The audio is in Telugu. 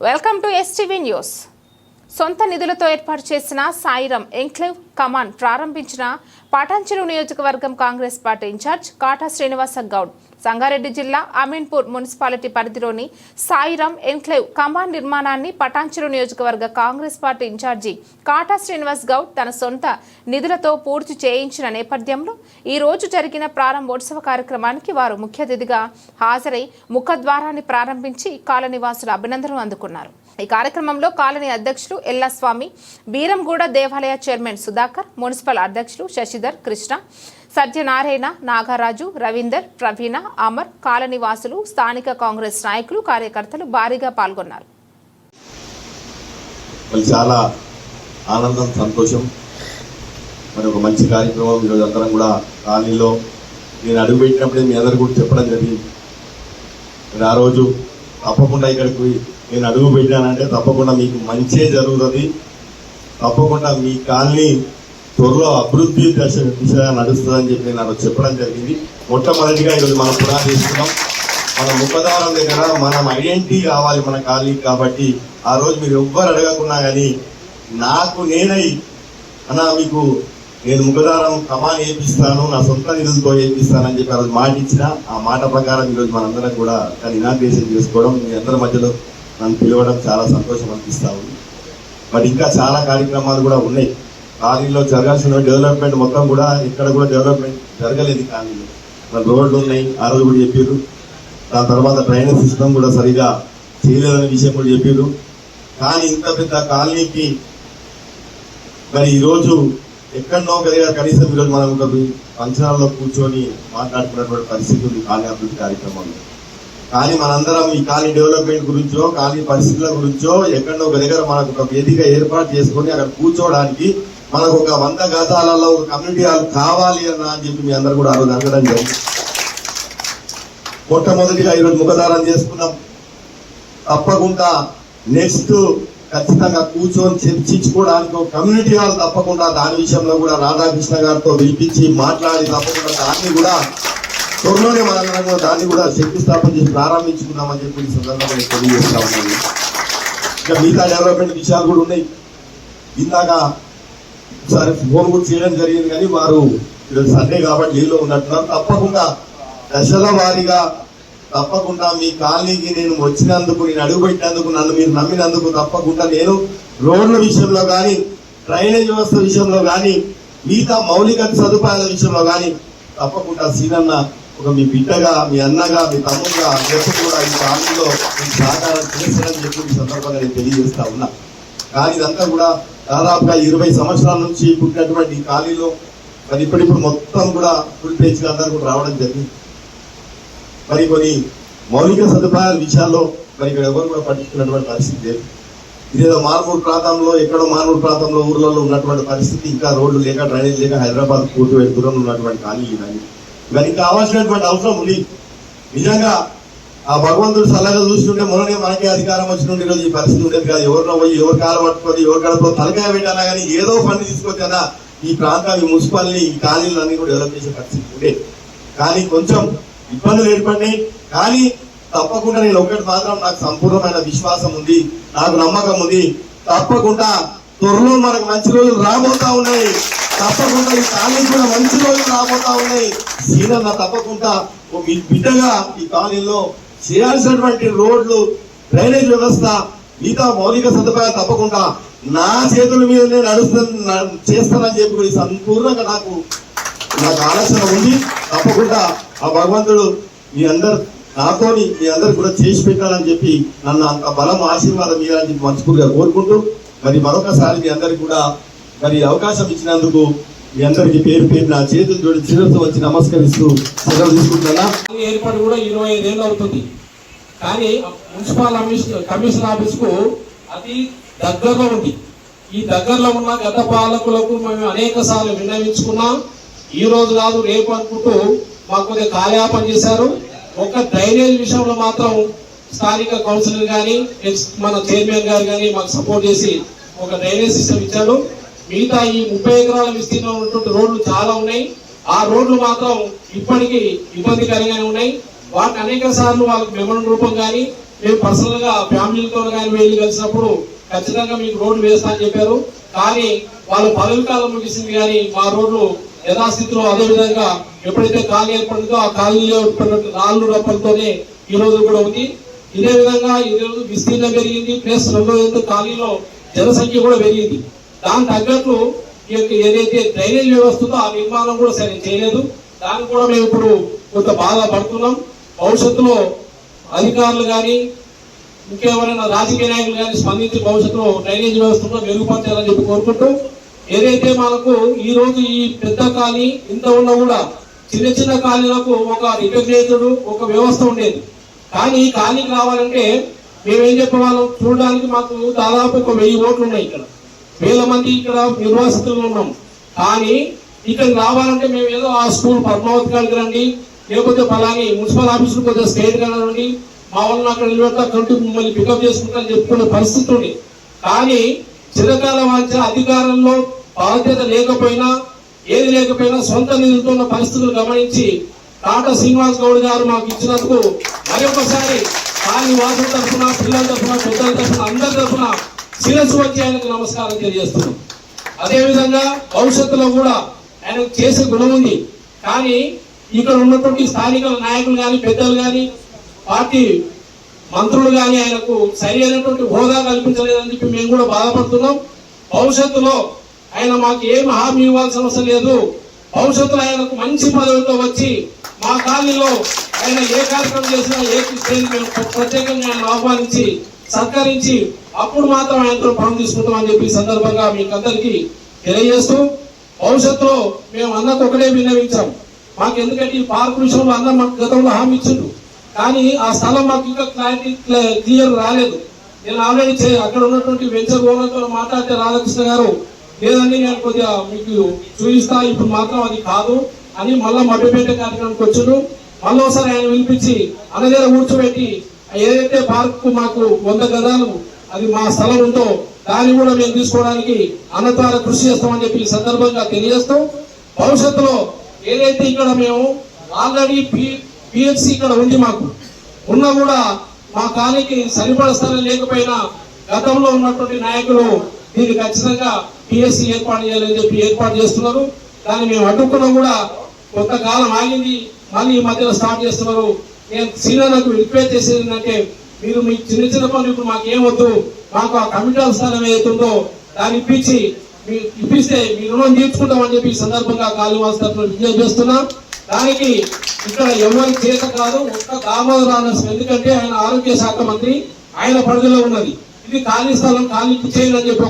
వెల్కమ్ టు ఎస్టీవీ న్యూస్ సొంత నిధులతో ఏర్పాటు చేసిన సాయిరం ఎంక్లేవ్ కమాన్ ప్రారంభించిన పాటాంచెరు నియోజకవర్గం Congress party in-charge Kata Srinivasa Goud Sangareddy జిల్లా అమీన్పూర్ మున్సిపాలిటీ పరిధిలోని సాయిరాం ఎన్క్లేవ్ కమాన్ నిర్మాణాన్ని పటాంచెరు నియోజకవర్గ Congress party in-charge Kata Srinivas Goud తన సొంత నిధులతో పూర్తి చేయించిన నేపథ్యంలో ఈ రోజు జరిగిన ప్రారంభోత్సవ కార్యక్రమానికి వారు ముఖ్య అతిథిగా హాజరై ముఖద్వారాన్ని ప్రారంభించి కాలనివాసుల అభినందనలు అందుకున్నారు. ఈ కార్యక్రమంలో కాలనీ అధ్యక్షులు ఎల్లాస్వామి బీరంగూడ దేవాలయ చైర్మన్ సుధాకర్ మున్సిపల్ అధ్యక్షులు శశిధర్ కృష్ణ సత్యనారాయణ నాగరాజు రవీందర్ ప్రవీణ అమర్ కాలనివాసులు స్థానిక కాంగ్రెస్ నాయకులు కార్యకర్తలు భారీగా పాల్గొన్నారు. చాలా ఆనందం సంతోషం. మరి ఒక మంచి కార్యక్రమం ఈరోజు అందరం కూడా కాలనీలో నేను అడుగుపెట్టినప్పుడే మీ అందరు కూడా చెప్పడం జరిగింది. మరి ఆ రోజు తప్పకుండా ఇక్కడికి నేను అడుగు పెట్టినానంటే తప్పకుండా మీకు మంచే జరుగుతుంది. తప్పకుండా మీ కాలనీ త్వరలో అభివృద్ధి దశ దిశగా నడుస్తుందని చెప్పి నాకు చెప్పడం జరిగింది. మొట్టమొదటిగా ఈరోజు మనం పునాది తీసుకున్నాం మన ముఖదారం దగ్గర మనం ఐడెంటిటీ కావాలి మన ఖాళీ కాబట్టి ఆ రోజు మీరు ఎవ్వరు అడగకున్నా కానీ నాకు నేనై అన్నా మీకు నేను ముఖదారం కమాన్ వేపిస్తాను నా సొంత నిధులతో వేపిస్తానని చెప్పి ఆ రోజు మాట ఇచ్చిన. ఆ మాట ప్రకారం ఈరోజు మనందరం కూడా దాన్ని ఇనాగ్రేషన్ చేసుకోవడం మీ అందరి మధ్యలో నన్ను పిలవడం చాలా సంతోషం అనిపిస్తా ఉంది. బట్ ఇంకా చాలా కార్యక్రమాలు కూడా ఉన్నాయి. కాలనీలో జరగాల్సిన డెవలప్మెంట్ మొత్తం కూడా ఇక్కడ కూడా డెవలప్మెంట్ జరగలేదు కాలనీలో. మన రోడ్లు ఉన్నాయి ఆ రోజు కూడా చెప్పారు దాని తర్వాత డ్రైనేజ్ సిస్టమ్ కూడా సరిగా చేయలేదనే విషయం కూడా చెప్పారు కానీ ఇంత పెద్ద కాలనీకి మరి ఈరోజు ఎక్కడో కలిగా కనీసం ఈరోజు మనం ఒక ఫంక్షనాల్లో కూర్చొని మాట్లాడుకున్నటువంటి పరిస్థితి ఉంది కాలనీ అభివృద్ధి కార్యక్రమంలో. కానీ మనందరం ఈ కాలనీ డెవలప్మెంట్ గురించో కాలనీ పరిస్థితుల గురించో ఎక్కడో ఒక దగ్గర మనకు ఒక వేదిక ఏర్పాటు చేసుకొని అక్కడ కూర్చోవడానికి మనకు ఒక వంద గతాలలో ఒక కమ్యూనిటీ హాల్ కావాలి అన్న అని చెప్పి మీ అందరు కూడా ఆ రోజు అడగడం జరిగింది. మొట్టమొదటిగా ఈరోజు ముఖదారం చేసుకున్నాం. తప్పకుండా నెక్స్ట్ ఖచ్చితంగా కూర్చొని చర్చించుకోవడానికి ఒక కమ్యూనిటీ హాల్ తప్పకుండా దాని విషయంలో కూడా రాధాకృష్ణ గారితో పిలిపించి మాట్లాడి తప్పకుండా దాన్ని కూడా త్వరలోనే మనందరం కూడా దాన్ని కూడా శంకుస్థాపన చేసి ప్రారంభించుకుందామని చెప్పి ఈ సందర్భంగా తెలియజేస్తా ఉన్నాను. ఇంకా మిగతా డెవలప్మెంట్ విషయాలు కూడా ఉన్నాయి. ఇందాక ఒకసారి ఫోన్ కూడా చేయడం జరిగింది కానీ వారు ఈరోజు సండే కాబట్టి లీవ్లో ఉన్నట్టున్నారు. తప్పకుండా దశల వారీగా తప్పకుండా మీ కాలనీకి నేను వచ్చినందుకు నేను అడుగుపెట్టినందుకు నన్ను మీరు నమ్మినందుకు తప్పకుండా నేను రోడ్ల విషయంలో కానీ డ్రైనేజ్ వ్యవస్థ విషయంలో కానీ మిగతా మౌలిక సదుపాయాల విషయంలో కానీ తప్పకుండా సీనన్న ఒక మీ బిడ్డగా మీ అన్నగా మీ తమ్ముగా ఎప్పుడు కూడా ఈ కాలనీలో మీకు సహకారం చేశారని చెప్పి సందర్భంగా నేను తెలియజేస్తా ఉన్నా. కానీ ఇదంతా కూడా దాదాపుగా ఇరవై సంవత్సరాల నుంచి పుట్టినటువంటి ఈ ఖాళీలో మరి ఇప్పుడిప్పుడు మొత్తం కూడా ఫుల్ పేజ్ అందరూ కూడా రావడం జరిగింది. మరి కొన్ని మౌలిక సదుపాయాల విషయాల్లో మరి ఇక్కడ ఎవరు కూడా పట్టించుకున్నటువంటి పరిస్థితి లేదు. ఇదేదో మానవుడు ప్రాంతంలో ఎక్కడో మానవుడు ప్రాంతంలో ఊర్లలో ఉన్నటువంటి పరిస్థితి ఇంకా రోడ్లు లేక డ్రైనేజ్ లేక హైదరాబాద్ పూర్తి దూరంలో ఉన్నటువంటి ఖాళీ ఇవన్నీ. ఇవన్నీ కావాల్సినటువంటి అవసరం ఉంది. నిజంగా ఆ భగవంతుడు సల్లగా చూస్తుంటే మొన్ననే మనకే అధికారం వచ్చినట్టు ఈరోజు ఈ పరిస్థితి ఉండేది కాదు. ఎవరినో పోయి ఎవరు కాలు పట్టుకొని ఎవరు గడప తలకాయ పెట్టాలా కానీ ఏదో ఫండ్ తీసుకొచ్చానా ఈ ప్రాంతం ఈ మున్సిపాలిటీ ఈ కాలనీలు అన్ని కూడా డెవలప్ చేసే పరిస్థితి ఉండే కానీ కొంచెం ఇబ్బందులు ఏర్పడినాయి. కానీ తప్పకుండా నేను ఒకటి మాత్రం నాకు సంపూర్ణమైన విశ్వాసం ఉంది నాకు నమ్మకం ఉంది. తప్పకుండా త్వరలో మనకు మంచి రోజులు రాబోతా ఉన్నాయి. తప్పకుండా ఈ కాలనీ కూడా మంచి రోజులు రాబోతా ఉన్నాయి. సీనన్న తప్పకుండా బిడ్డగా ఈ కాలనీలో చేయాల్సినటువంటి రోడ్లు డ్రైనేజ్ వ్యవస్థ మిగతా మౌలిక సదుపాయాలు తప్పకుండా నా చేతుల మీద నేను నడుస్తున్నా చేస్తానని చెప్పి సంపూర్ణంగా నాకు నాకు ఆలోచన ఉంది. తప్పకుండా ఆ భగవంతుడు మీ అందరు నాతోని మీ అందరు కూడా చేసి పెట్టాలని చెప్పి నన్ను అంత బలం ఆశీర్వాదం ఇవ్వాలని చెప్పి మనస్ఫూర్తిగా కోరుకుంటూ మరి మరొకసారి మీ అందరికి కూడా మరి అవకాశం ఇచ్చినందుకు మీ అందరికి పేరు పేరు నా చేతులు జోడి చిరుతో వచ్చి నమస్కరిస్తూ సెలవు తీసుకుంటున్నా. ఏర్పాటు కూడా ఇరవై ఐదేళ్ళు అవుతుంది. కానీ మున్సిపల్ కమిషన్ కమిషన్ ఆఫీస్కు అతి దగ్గరలో ఉంది. ఈ దగ్గరలో ఉన్న గత పాలకులకు మేము అనేక సార్లు విన్నవించుకున్నాం. ఈ రోజు కాదు రేపు అనుకుంటూ మాకు కొద్దిగా కాలయాపన చేశారు. ఒక డ్రైనేజ్ విషయంలో మాత్రం స్థానిక కౌన్సిలర్ కానీ మన చైర్మన్ గారు కానీ మాకు సపోర్ట్ చేసి ఒక డ్రైనేజ్ సిస్టమ్ ఇచ్చాడు మిగతా ఈ ముప్పై ఎకరాల విస్తీర్ణం ఉన్నటువంటి రోడ్లు చాలా ఉన్నాయి. ఆ రోడ్లు మాత్రం ఇప్పటికీ ఇబ్బందికరంగానే ఉన్నాయి. వాటిని అనేక సార్లు వాళ్ళకి మెమరం రూపం కానీ మేము పర్సనల్గా ఫ్యామిలీతో కానీ వెళ్ళి కలిసినప్పుడు ఖచ్చితంగా మీకు రోడ్లు వేస్తా అని చెప్పారు. కానీ వాళ్ళు పదవి కాలం ముగిసింది కానీ మా రోడ్లు యథాస్థితిలో అదే విధంగా ఎప్పుడైతే ఖాళీ ఏర్పడిందో ఆ ఖాళీలో ఏర్పడినట్టు నాలుగు రూపాయలతోనే ఈ రోజు కూడా ఉంది. ఇదే విధంగా ఈ రోజు విస్తీర్ణం పెరిగింది. ప్లస్ రెండో ఖాళీలో జనసంఖ్య కూడా పెరిగింది. దాని తగ్గట్లు ఈ యొక్క ఏదైతే డ్రైనేజ్ వ్యవస్థ ఉందో ఆ నిర్మాణం కూడా సరే చేయలేదు. దాన్ని కూడా మేము ఇప్పుడు కొంత బాధపడుతున్నాం భవిష్యత్తులో అధికారులు కానీ ఇంకేమైనా రాజకీయ నాయకులు కానీ స్పందించి భవిష్యత్తులో డ్రైనేజ్ వ్యవస్థను మెరుగుపరచాలని చెప్పి కోరుకుంటూ ఏదైతే మనకు ఈ రోజు ఈ పెద్ద ఖాళీ ఇంత ఉన్నా కూడా చిన్న చిన్న ఖాళీలకు ఒక రికగ్నైజ్డ్ ఒక వ్యవస్థ ఉండేది. కానీ ఈ ఖాళీకి రావాలంటే మేమేం చెప్పేవాళ్ళం? చూడడానికి మాకు దాదాపు ఒక వెయ్యి ఓట్లు ఉన్నాయి ఇక్కడ. వేల మంది ఇక్కడ నిర్వాసితులు ఉన్నాం. కానీ ఇక్కడ రావాలంటే మేము ఏదో ఆ స్కూల్ పద్మావతి కాడికి రండి లేకపోతే పలాని మున్సిపల్ ఆఫీసులు కొద్దిగా స్టేట్ రండి మా వాళ్ళని అక్కడ నిలబెట్టా కంటూ మిమ్మల్ని పికప్ చేసుకుంటారని చెప్పుకునే పరిస్థితి ఉంది. కానీ చిరకాల వాంఛ అధికారంలో బాధ్యత లేకపోయినా ఏది లేకపోయినా సొంత నిధులతో ఉన్న పరిస్థితులు గమనించి టాటా శ్రీనివాస్ గౌడ్ గారు మాకు ఇచ్చినందుకు మరొకసారి కానీ వాసుల తరఫున పిల్లల తరఫున పెద్దల తరఫున అందరి తరఫున శిరస్సు వచ్చి ఆయనకు నమస్కారం తెలియజేస్తున్నాం. అదేవిధంగా భవిష్యత్తులో కూడా ఆయనకు చేసే గుణం ఉంది. కానీ ఇక్కడ ఉన్నటువంటి స్థానిక నాయకులు కానీ పెద్దలు కానీ పార్టీ మంత్రులు కానీ ఆయనకు సరి అయినటువంటి హోదా కల్పించలేదని చెప్పి మేము కూడా బాధపడుతున్నాం. భవిష్యత్తులో ఆయన మాకు ఏం హామీ ఇవ్వాల్సిన అవసరం లేదు. భవిష్యత్తులో ఆయనకు మంచి పదవితో వచ్చి మా కాలనీలో ఆయన ఏ కార్యక్రమం చేసినా ఏ మేము ప్రత్యేకంగా ఆయన ఆహ్వానించి సత్కరించి అప్పుడు మాత్రం ఆయనతో పనులు తీసుకుంటామని చెప్పి సందర్భంగా మీకు అందరికీ తెలియజేస్తూ భవిష్యత్తులో మేము అన్నకు ఒకటే విన్నవించాం. మాకు ఎందుకంటే ఈ పార్క్ విషయంలో అన్న మాకు గతంలో హామీ ఇచ్చిండు. కానీ ఆ స్థలం మాకు ఇంకా క్లారిటీ క్లియర్ రాలేదు. నేను ఆల్రెడీ అక్కడ ఉన్నటువంటి వెంచర్ ఓనర్తో మాట్లాడితే రాధాకృష్ణ గారు లేదండి నేను కొద్దిగా మీకు చూపిస్తా ఇప్పుడు మాత్రం అది కాదు అని మళ్ళీ మభ్యపేట కార్యక్రమానికి వచ్చాడు. మళ్ళీ ఒకసారి ఆయన వినిపించి అన్న దగ్గర కూర్చోబెట్టి ఏదైతే పార్క్ మాకు వంద గదాలు అది మా స్థలం ఉందో దాన్ని కూడా మేము తీసుకోవడానికి అన్నతార కృషి చేస్తామని చెప్పి ఈ సందర్భంగా తెలియజేస్తాం భవిష్యత్తులో ఏదైతే ఇక్కడ మేము ఆల్రెడీ పిహెచ్సి ఇక్కడ ఉంది మాకు ఉన్నా కూడా మా కాలనీకి సరిపడ స్థలం లేకపోయినా గతంలో ఉన్నటువంటి నాయకులు దీనికి ఖచ్చితంగా పిఎస్సి ఏర్పాటు చేయాలని చెప్పి ఏర్పాటు చేస్తున్నారు. దాన్ని మేము అడ్డుకున్నా కూడా కొంతకాలం ఆగింది మళ్ళీ ఈ మధ్యలో స్టార్ట్ చేస్తున్నారు. నేను సీనియర్లకు రిక్వెస్ట్ చేసేది ఏంటంటే మీరు మీ చిన్న చిన్న పనులు ఇప్పుడు మాకు ఏమొద్దు మాకు ఆ కమిటీ స్థానం ఏదైతుందో దాన్ని ఇప్పించి మీరు ఇప్పిస్తే మీ రుణం తీర్చుకుంటామని చెప్పి ఈ సందర్భంగా కాళీవాస్ తరఫున విజ్ఞప్తి చేస్తున్నా. దానికి ఇక్కడ ఎవరి చేత కాదు ఒక్క దామోదరావు ఎందుకంటే ఆయన ఆరోగ్య శాఖ మంత్రి ఆయన పరిధిలో ఉన్నది. ఇది ఖాళీ స్థలం ఖాళీ చేయాలని చెప్పి